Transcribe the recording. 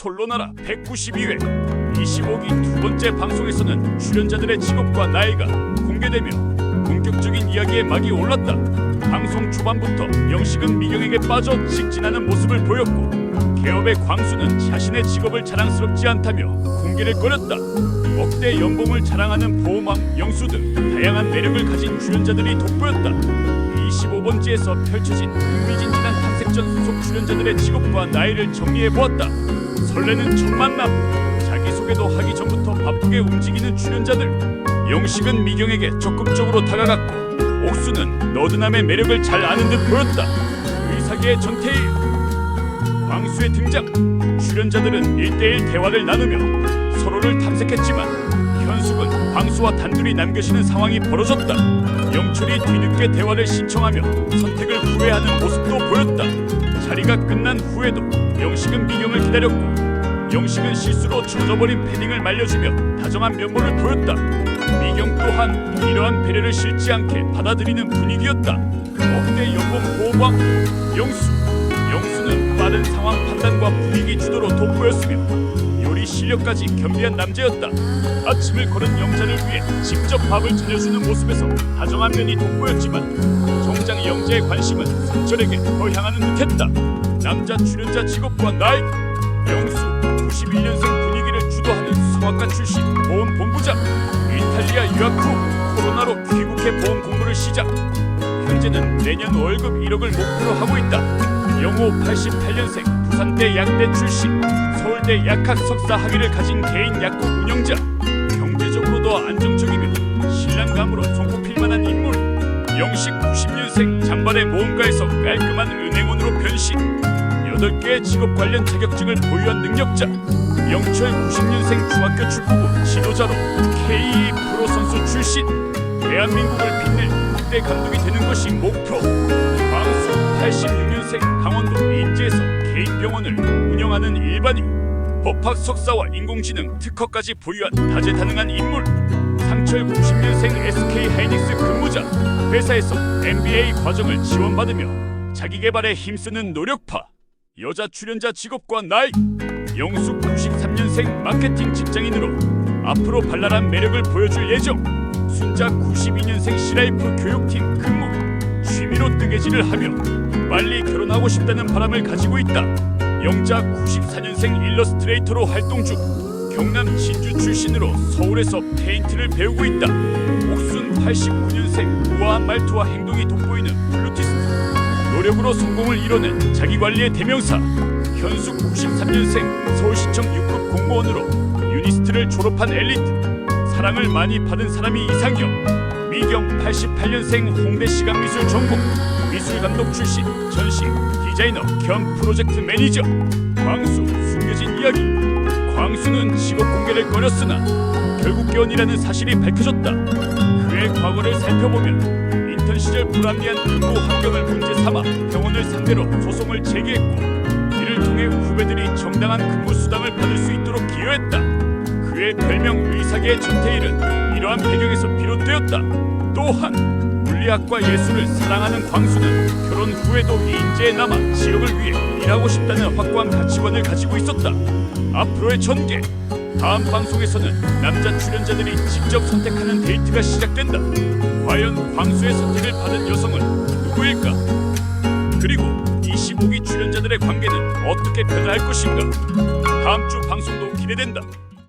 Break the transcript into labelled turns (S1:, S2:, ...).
S1: 솔로나라 192회 25기 두 번째 방송에서는 출연자들의 직업과 나이가 공개되며 본격적인 이야기에 막이 올랐다. 방송 초반부터 영식은 미경에게 빠져 직진하는 모습을 보였고 개업의 광수는 자신의 직업을 자랑스럽지 않다며 공개를 꺼렸다. 억대 연봉을 자랑하는 보호망 영수 등 다양한 매력을 가진 출연자들이 돋보였다. 25번지에서 펼쳐진 흥미진진한 탐색전 소속 출연자들의 직업과 나이를 정리해 보았다. 설레는 첫 만남. 자기소개도 하기 전부터 바쁘게 움직이는 출연자들. 영식은 미경에게 적극적으로 다가갔고 옥수는 너드남의 매력을 잘 아는 듯 보였다. 의사계의 전태일. 광수의 등장. 출연자들은 1대1 대화를 나누며 서로를 탐색했지만 현숙은 광수와 단둘이 남겨지는 상황이 벌어졌다. 영철이 뒤늦게 대화를 신청하며 선택을 후회하는 모습도 보였다. 자리가 끝난 후에도 영식은 미경을 기다렸고 영식은 실수로 젖어버린 패딩을 말려주며 다정한 면모를 보였다. 미경 또한 이러한 배려를 싫지 않게 받아들이는 분위기였다. 억대 연봉 보호방 영수 영수는 빠른 상황 판단과 분위기 주도로 돋보였으며 실력까지 겸비한 남자였다. 아침을 거른 영자를 위해 직접 밥을 차려주는 모습에서 다정한 면이 돋보였지만 정작 영자의 관심은 상철에게 더 향하는 듯했다. 남자 출연자 직업과 나이 영수 91년생 분위기를 주도하는 성악가 출신 보험 본부장 이탈리아 유학 후 코로나로 귀국해 보험 공부를 시작 현재는 내년 월급 1억을 목표로 하고 있다 영호 88년생 부산대 약대 출신 서울대 약학 석사 학위를 가진 개인 약국 운영자 경제적으로도 안정적이며 신랑감으로 손꼽힐 만한 인물 영식 90년생 장발의 모험가에서 깔끔한 은행원으로 변신 8개의 직업 관련 자격증을 보유한 능력자 영철 90년생 중학교 축구부 지도자로 K 프로 선수 출신 대한민국을 빛낼 국대 감독이 되는 것이 목표. 광수 86년생 강원도 인제에서 개인 병원을 운영하는 일반인 법학 석사와 인공지능 특허까지 보유한 다재다능한 인물. 상철 90년생 SK 하이닉스 근무자 회사에서 MBA 과정을 지원받으며 자기 개발에 힘쓰는 노력파 여자 출연자 직업과 나이 영수 93년생 마케팅 직장인으로 앞으로 발랄한 매력을 보여줄 예정. 순자 92년생 시라이프 교육팀 근무 취미로 뜨개질을 하며 빨리 결혼하고 싶다는 바람을 가지고 있다 영자 94년생 일러스트레이터로 활동 중. 경남 진주 출신으로 서울에서 페인트를 배우고 있다. 옥순 89년생 우아한 말투와 행동이 돋보이는 블루티스트. 노력으로 성공을 이뤄낸 자기관리의 대명사. 현숙 93년생 서울시청 6급 공무원으로 유니스트를 졸업한 엘리트. 사랑을 많이 받은 사람이 이상형. 미경 88년생 홍대 시각미술 전공 미술 감독 출신 전시 디자이너 겸 프로젝트 매니저 광수 숨겨진 이야기 광수는 직업 공개를 꺼렸으나 결국 개원이라는 사실이 밝혀졌다 그의 과거를 살펴보면 인턴 시절 불합리한 근무 환경을 문제 삼아 병원을 상대로 소송을 제기했고 이를 통해 후배들이 정당한 근무 수당을 받을 수 있도록 기여했다. 그의 별명 의사계의 전태일은 이러한 배경에서 비롯되었다. 또한 물리학과 예술을 사랑하는 광수는 결혼 후에도 인재에 남아 지역을 위해 일하고 싶다는 확고한 가치관을 가지고 있었다. 앞으로의 전개 다음 방송에서는 남자 출연자들이 직접 선택하는 데이트가 시작된다. 과연 광수의 선택을 받은 여성은 누구일까? 그리고 25기 출연자들의 관계는 어떻게 변화할 것인가? 다음 주 방송도 기대된다.